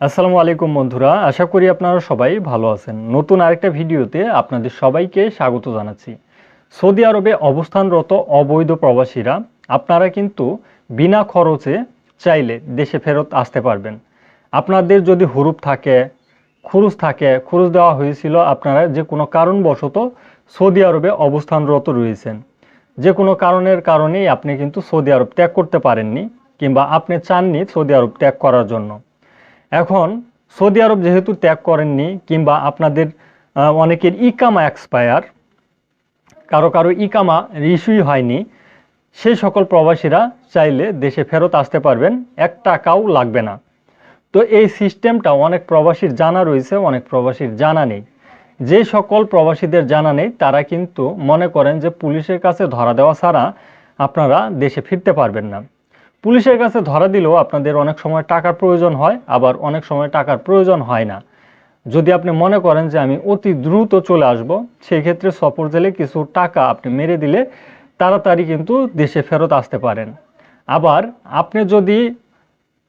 আসসালামু আলাইকুম বন্ধুরা, আশা করি আপনারা সবাই ভালো আছেন। নতুন আরেকটা ভিডিওতে আপনাদের সবাইকে স্বাগত জানাচ্ছি। সৌদি আরবে অবস্থানরত অবৈধ প্রবাসীরা আপনারা কিন্তু বিনা খরচে চাইলে দেশে ফেরত আসতে পারবেন। আপনাদের যদি হুরুপ থাকে, খুরুজ থাকে, খুরুজ দেওয়া হয়েছিল আপনারা যে কোনো কারণবশত সৌদি আরবে অবস্থানরত রয়েছেন। যে কোনো কারণের কারণেই আপনি কিন্তু সৌদি আরব ত্যাগ করতে পারেননি কিংবা আপনি চাননি সৌদি আরব ত্যাগ করার জন্য। এখন সৌদি আরব যেহেতু ত্যাগ করেননি কিংবা আপনাদের অনেকের ইকামা এক্সপায়ার কারও কারও ইকামা ইস্যুই হয়নি, সেই সকল প্রবাসীরা চাইলে দেশে ফেরত আসতে পারবেন, এক টাকাও লাগবে না। তো এই সিস্টেমটা অনেক প্রবাসীর জানা রয়েছে, অনেক প্রবাসীর জানা নেই। যে সকল প্রবাসীদের জানা নেই, তারা কিন্তু মনে করেন যে পুলিশের কাছে ধরা দেওয়া ছাড়া আপনারা দেশে ফিরতে পারবেন না। পুলিশের কাছে ধরা দিলেও আপনাদের অনেক সময় টাকার প্রয়োজন হয়, আবার অনেক সময় টাকার প্রয়োজন হয় না। যদি আপনি মনে করেন যে আমি অতি দ্রুত চলে আসব সেই ক্ষেত্রে সফর জেলে কিছু টাকা আপনি মেরে দিলে তাড়াতাড়ি কিন্তু দেশে ফেরত আসতে পারেন। আবার আপনি যদি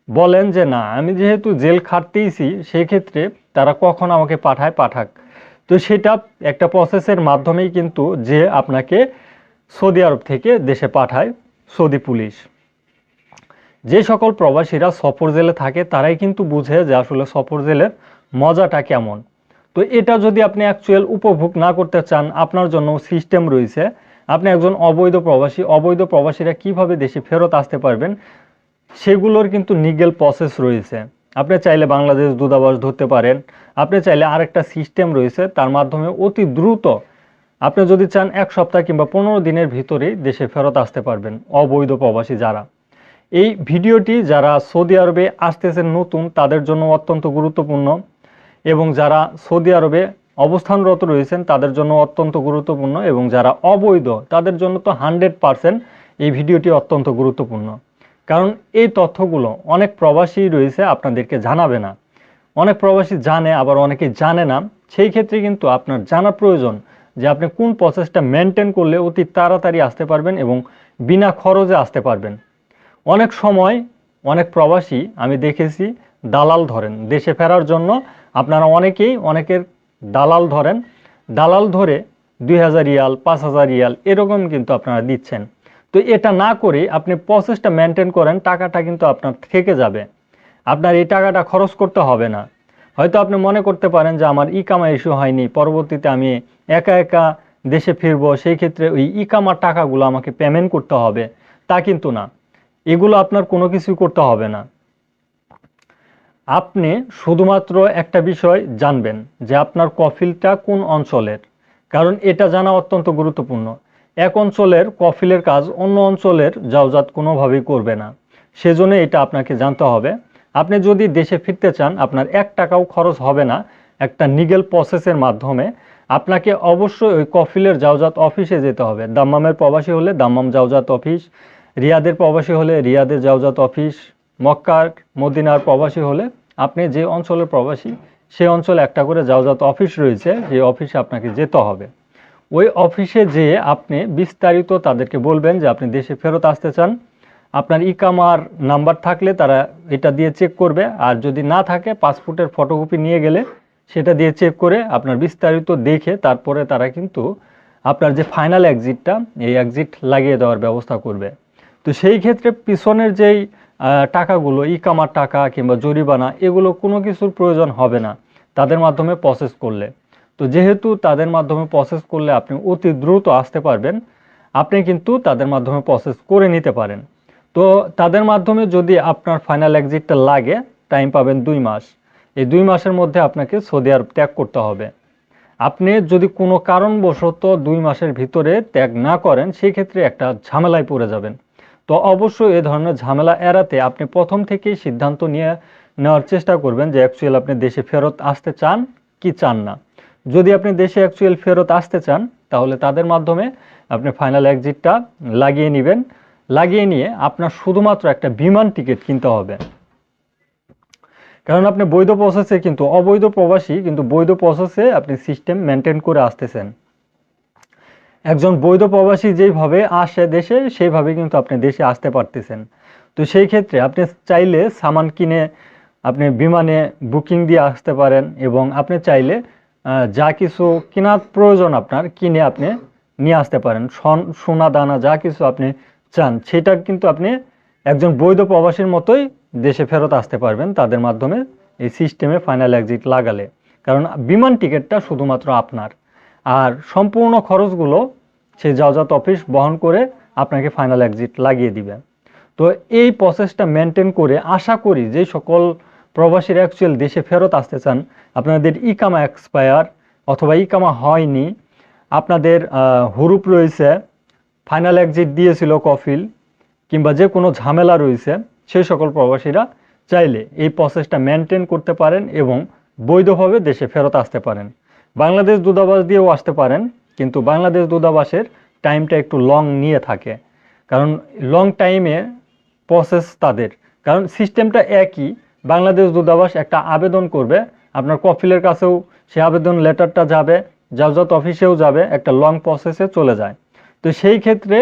বলেন যে না, আমি যেহেতু জেল খাটতেইছি সেই ক্ষেত্রে তারা কখন আমাকে পাঠায়, পাঠাক। তো সেটা একটা প্রসেসের মাধ্যমেই কিন্তু যে আপনাকে সৌদি আরব থেকে দেশে পাঠায় সৌদি পুলিশ। যে সকল প্রবাসীরা সফর জেলে থাকে, তারাই কিন্তু বুঝে যে আসলে সফর জেলের মজাটা কেমন। তো এটা যদি আপনি অ্যাকচুয়াল উপভোগ না করতে চান, আপনার জন্য সিস্টেম রয়েছে। আপনি একজন অবৈধ প্রবাসী, অবৈধ প্রবাসীরা কীভাবে দেশে ফেরত আসতে পারবেন, সেগুলোর কিন্তু নিগেল প্রসেস রয়েছে। আপনি চাইলে বাংলাদেশ দূতাবাস ধরতে পারেন। আপনি চাইলে আরেকটা সিস্টেম রয়েছে, তার মাধ্যমে অতি দ্রুত আপনি যদি চান এক সপ্তাহ কিংবা পনেরো দিনের ভিতরেই দেশে ফেরত আসতে পারবেন, অবৈধ প্রবাসী যারা। এই ভিডিওটি যারা সৌদি আরবে আসতেছেন নতুন, তাদের জন্য অত্যন্ত গুরুত্বপূর্ণ এবং যারা সৌদি আরবে অবস্থানরত রয়েছেন, তাদের জন্য অত্যন্ত গুরুত্বপূর্ণ এবং যারা অবৈধ, তাদের জন্য তো হান্ড্রেড পারসেন্ট এই ভিডিওটি অত্যন্ত গুরুত্বপূর্ণ। কারণ এই তথ্যগুলো অনেক প্রবাসী রয়েছে, আপনাদেরকে জানাবে না। অনেক প্রবাসী জানে, আবার অনেকে জানে না। সেই ক্ষেত্রে কিন্তু আপনার জানা প্রয়োজন যে আপনি কোন প্রসেসটা মেনটেন করলে অতি তাড়াতাড়ি আসতে পারবেন এবং বিনা খরচে আসতে পারবেন। অনেক সময় অনেক প্রবাসী আমি দেখেছি দালাল ধরেন। দেশে ফেরার জন্য আপনারা অনেকেই অনেকের দালাল ধরেন। দালাল ধরে দুই হাজার রিয়াল, পাঁচ হাজার রিয়াল এরকম কিন্তু আপনারা দিচ্ছেন। তো এটা না করে আপনি প্রসেসটা মেনটেন করেন, টাকাটা কিন্তু আপনার থেকে যাবে। আপনার এই টাকাটা খরচ করতে হবে না। হয়তো আপনি মনে করতে পারেন যে আমার ইকামা ইস্যু হয়নি, পরবর্তীতে আমি একা একা দেশে ফিরবো, সেই ক্ষেত্রে ওই ইকামার টাকাগুলো আমাকে পেমেন্ট করতে হবে। তা কিন্তু না। এগুলো আপনার কোনো কিছুই করতে হবে না। আপনি শুধুমাত্র একটা বিষয় জানবেন যে আপনার কফিলটা কোন অঞ্চলের, কারণ এটা জানা অত্যন্ত গুরুত্বপূর্ণ। এক অঞ্চলের কফিলের কাজ অন্য অঞ্চলের যাওজাত কোনোভাবেই করবে না। সেজন্য এটা আপনাকে জানতে হবে। আপনি যদি দেশে ফিরতে চান, আপনার এক টাকাও খরচ হবে না একটা নিগেল প্রসেসের মাধ্যমে। আপনাকে অবশ্যই ওই কফিলের যাওজাত অফিসে যেতে হবে। দাম্মামের প্রবাসী হলে দাম্মাম যাওজাত অফিস রিয়াদের প্রবাসী হলে রিয়াদের যাওজাত অফিস মক্কার মদিনার প্রবাসী হলে আপনি যে অঞ্চলের প্রবাসী, সে অঞ্চলে একটা করে যাওজাত অফিস রয়েছে, যে অফিসে আপনাকে যেতে হবে। ওই অফিসে যেয়ে আপনি বিস্তারিত তাদেরকে বলবেন যে আপনি দেশে ফেরত আসতে চান। আপনার ইকামার নাম্বার থাকলে তারা এটা দিয়ে চেক করবে, আর যদি না থাকে, পাসপোর্টের ফটোকপি নিয়ে গেলে সেটা দিয়ে চেক করে আপনার বিস্তারিত দেখে তারপরে তারা কিন্তু আপনার যে ফাইনাল এক্সিটটা, এই এক্সিট লাগিয়ে দেওয়ার ব্যবস্থা করবে। তো সেই ক্ষেত্রে পিছনের যেই টাকাগুলো, ইকামার টাকা কিংবা জরিমানা, এগুলো কোনো কিছুর প্রয়োজন হবে না। তাদের মাধ্যমে প্রসেস করলে। তো যেহেতু তাদের মাধ্যমে প্রসেস করলে আপনি অতি দ্রুত আসতে পারবেন, আপনি কিন্তু তাদের মাধ্যমে প্রসেস করে নিতে পারেন। তো তাদের মাধ্যমে যদি আপনার ফাইনাল এক্সিটটা লাগে টাইম পাবেন দুই মাস। এই দুই মাসের মধ্যে আপনাকে সৌদি আরব ত্যাগ করতে হবে। আপনি যদি কোনো কারণবশত দুই মাসের ভিতরে ত্যাগ না করেন সেই ক্ষেত্রে একটা ঝামেলায় পড়ে যাবেন। তো অবশ্যই এ ধরনের ঝামেলা এড়াতে আপনি প্রথম থেকেই সিদ্ধান্ত নিয়ে নেওয়ার চেষ্টা করবেন যে অ্যাকচুয়াল আপনি দেশে ফেরত আসতে চান কি চান না। যদি আপনি দেশে অ্যাকচুয়াল ফেরত আসতে চান, তাহলে তাদের মাধ্যমে আপনি ফাইনাল এক্সিটটা লাগিয়ে নেবেন। লাগিয়ে নিয়ে আপনার শুধুমাত্র একটা বিমান টিকিট কিনতে হবে। কারণ আপনি বৈধ প্রসেসে কিন্তু অবৈধ প্রবাসী কিন্তু বৈধ প্রসেসে আপনি সিস্টেম মেনটেন করে আসতেছেন। একজন বৈধ প্রবাসী যেইভাবে আসে দেশে, সেইভাবে কিন্তু আপনি দেশে আসতে পারতেছেন। তো সেই ক্ষেত্রে আপনি চাইলে সামান কিনে আপনি বিমানে বুকিং দিয়ে আসতে পারেন এবং আপনি চাইলে যা কিছু কেনার প্রয়োজন আপনার কিনে আপনি নিয়ে আসতে পারেন। সন, সোনা, দানা যা কিছু আপনি চান, সেটা কিন্তু আপনি একজন বৈধ প্রবাসীর মতোই দেশে ফেরত আসতে পারবেন তাদের মাধ্যমে এই সিস্টেমে ফাইনাল এক্সিট লাগালে। কারণ বিমান টিকিটটা শুধুমাত্র আপনার। আর সম্পূর্ণ খরচগুলো সেই যাওজাত অফিস বহন করে আপনাকে ফাইনাল এক্সিট লাগিয়ে দিবে। তো এই প্রসেসটা মেনটেন করে আশা করি যে সকল প্রবাসীরা অ্যাকচুয়াল দেশে ফেরত আসতে চান, আপনাদের ইকামা এক্সপায়ার অথবা ইকামা হয়নি, আপনাদের হুরুপ রয়েছে ফাইনাল এক্সিট দিয়েছিল কফিল কিংবা যে কোনো ঝামেলা রয়েছে সেই সকল প্রবাসীরা চাইলে এই প্রসেসটা মেনটেন করতে পারেন এবং বৈধভাবে দেশে ফেরত আসতে পারেন। বাংলাদেশ দূতাবাস দিয়েও আসতে পারেন, কিন্তু বাংলাদেশ দূতাবাসের টাইমটা একটু লং নিয়ে থাকে। কারণ লং টাইমে প্রসেস তাদের। কারণ সিস্টেমটা একই, বাংলাদেশ দূতাবাস একটা আবেদন করবে, আপনার কফিলের কাছেও সে আবেদন লেটারটা যাবে যাওজাত অফিসেও যাবে, একটা লং প্রসেসে চলে যায়। তো সেই ক্ষেত্রে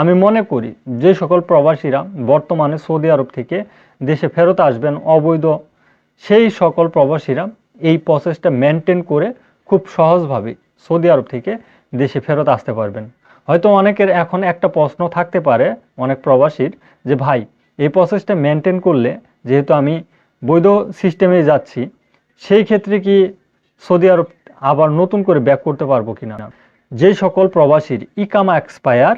আমি মনে করি, যে সকল প্রবাসীরা বর্তমানে সৌদি আরব থেকে দেশে ফেরত আসবেন অবৈধ, সেই সকল প্রবাসীরা এই প্রসেসটা মেনটেন করে খুব সহজভাবে সৌদি আরব থেকে দেশে ফেরত আসতে পারবেন। হয়তো অনেকের এখন একটা প্রশ্ন থাকতে পারে, অনেক প্রবাসীর, যে ভাই, এই প্রসেসটা মেনটেন করলে, যেহেতু আমি বৈধ সিস্টেমে যাচ্ছি, সেই ক্ষেত্রে কি সৌদি আরব আবার নতুন করে ব্যাক করতে পারব কিনা? যে সকল প্রবাসীর ইকামা এক্সপায়ার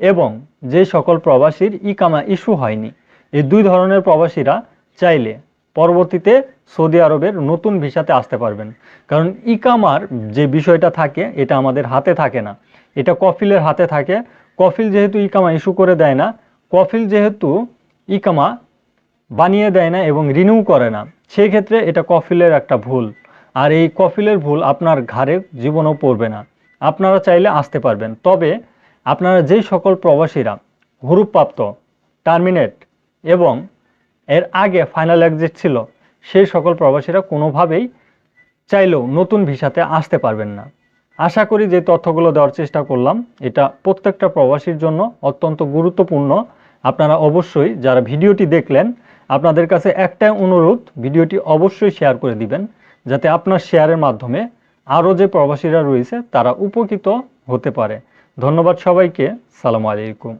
এবং যে সকল প্রবাসীর ইকামা ইস্যু হয়নি, এই দুই ধরনের প্রবাসীরা চাইলে পরবর্তীতে সৌদি আরবের নতুন ভিসাতে আসতে পারবেন। কারণ ইকামার যে বিষয়টা থাকে, এটা আমাদের হাতে থাকে না। এটা কফিলের হাতে থাকে। কফিল যেহেতু ইকামা ইস্যু করে দেয় না, কফিল যেহেতু ইকামা বানিয়ে দেয় না এবং রিনিউ করে না সেই ক্ষেত্রে এটা কফিলের একটা ভুল। আর এই কফিলের ভুল আপনার ঘাড়ে জীবনেও পড়বে না। আপনারা চাইলে আসতে পারবেন। তবে আপনারা যেই সকল প্রবাসীরা হুরুপ্রাপ্ত টার্মিনেট এবং এর আগে ফাইনাল এক্সিট ছিল, সেই সকল প্রবাসীরা কোনোভাবেই চাইলেও নতুন ভিসাতে আসতে পারবেন না। আশা করি যে তথ্যগুলো দেওয়ার চেষ্টা করলাম, এটা প্রত্যেকটা প্রবাসীর জন্য অত্যন্ত গুরুত্বপূর্ণ। আপনারা অবশ্যই যারা ভিডিওটি দেখলেন, আপনাদের কাছে একটাই অনুরোধ, ভিডিওটি অবশ্যই শেয়ার করে দিবেন, যাতে আপনার শেয়ারের মাধ্যমে আরও যে প্রবাসীরা রয়েছে, তারা উপকৃত হতে পারে। ধন্যবাদ সবাইকে, সালামু আলাইকুম।